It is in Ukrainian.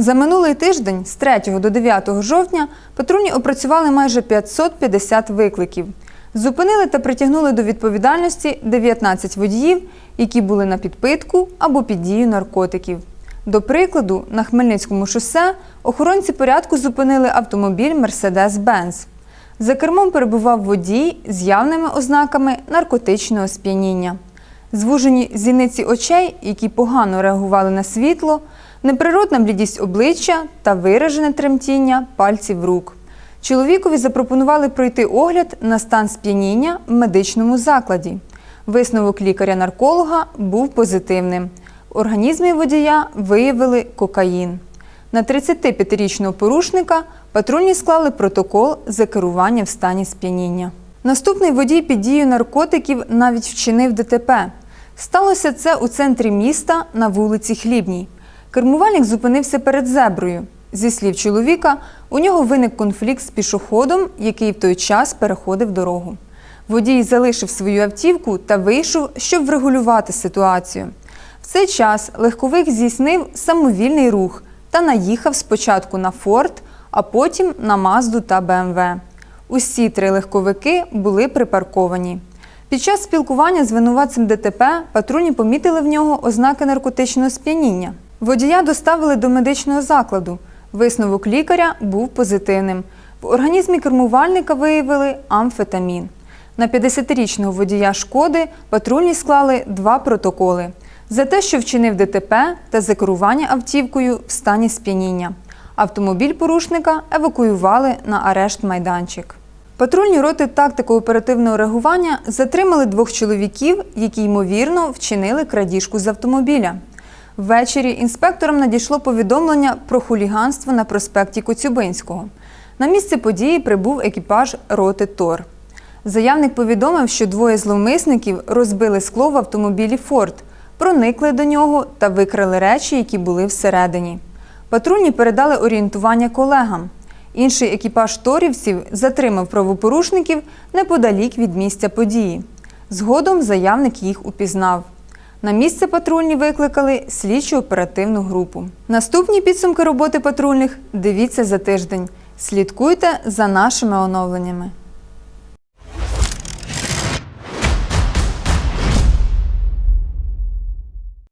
За минулий тиждень з 3 до 9 жовтня патрульні опрацювали майже 550 викликів. Зупинили та притягнули до відповідальності 19 водіїв, які були на підпитку або під дією наркотиків. До прикладу, на Хмельницькому шосе охоронці порядку зупинили автомобіль Mercedes-Benz. За кермом перебував водій з явними ознаками наркотичного сп'яніння. Звужені зіниці очей, які погано реагували на світло, неприродна блідість обличчя та виражене тремтіння пальців рук. Чоловікові запропонували пройти огляд на стан сп'яніння в медичному закладі. Висновок лікаря-нарколога був позитивним. В організмі водія виявили кокаїн. На 35-річного порушника патрульні склали протокол за керування в стані сп'яніння. Наступний водій під дією наркотиків навіть вчинив ДТП. Сталося це у центрі міста на вулиці Хлібній. Кермувальник зупинився перед зеброю. Зі слів чоловіка, у нього виник конфлікт з пішоходом, який в той час переходив дорогу. Водій залишив свою автівку та вийшов, щоб врегулювати ситуацію. В цей час легковик здійснив самовільний рух та наїхав спочатку на Форд, а потім на Мазду та БМВ. Усі три легковики були припарковані. Під час спілкування з винуватцем ДТП патрульні помітили в нього ознаки наркотичного сп'яніння. Водія доставили до медичного закладу. Висновок лікаря був позитивним. В організмі кермувальника виявили амфетамін. На 50-річного водія шкоди патрульні склали два протоколи за те, що вчинив ДТП та за керування автівкою в стані сп'яніння. Автомобіль порушника евакуювали на арешт майданчик. Патрульні роти тактико-оперативного реагування затримали двох чоловіків, які ймовірно вчинили крадіжку з автомобіля. Ввечері інспекторам надійшло повідомлення про хуліганство на проспекті Коцюбинського. На місце події прибув екіпаж роти Тор. Заявник повідомив, що двоє зловмисників розбили скло в автомобілі Форд, проникли до нього та викрали речі, які були всередині. Патрульні передали орієнтування колегам. Інший екіпаж торівців затримав правопорушників неподалік від місця події. Згодом заявник їх упізнав. На місце патрульні викликали слідчу оперативну групу. Наступні підсумки роботи патрульних дивіться за тиждень. Слідкуйте за нашими оновленнями.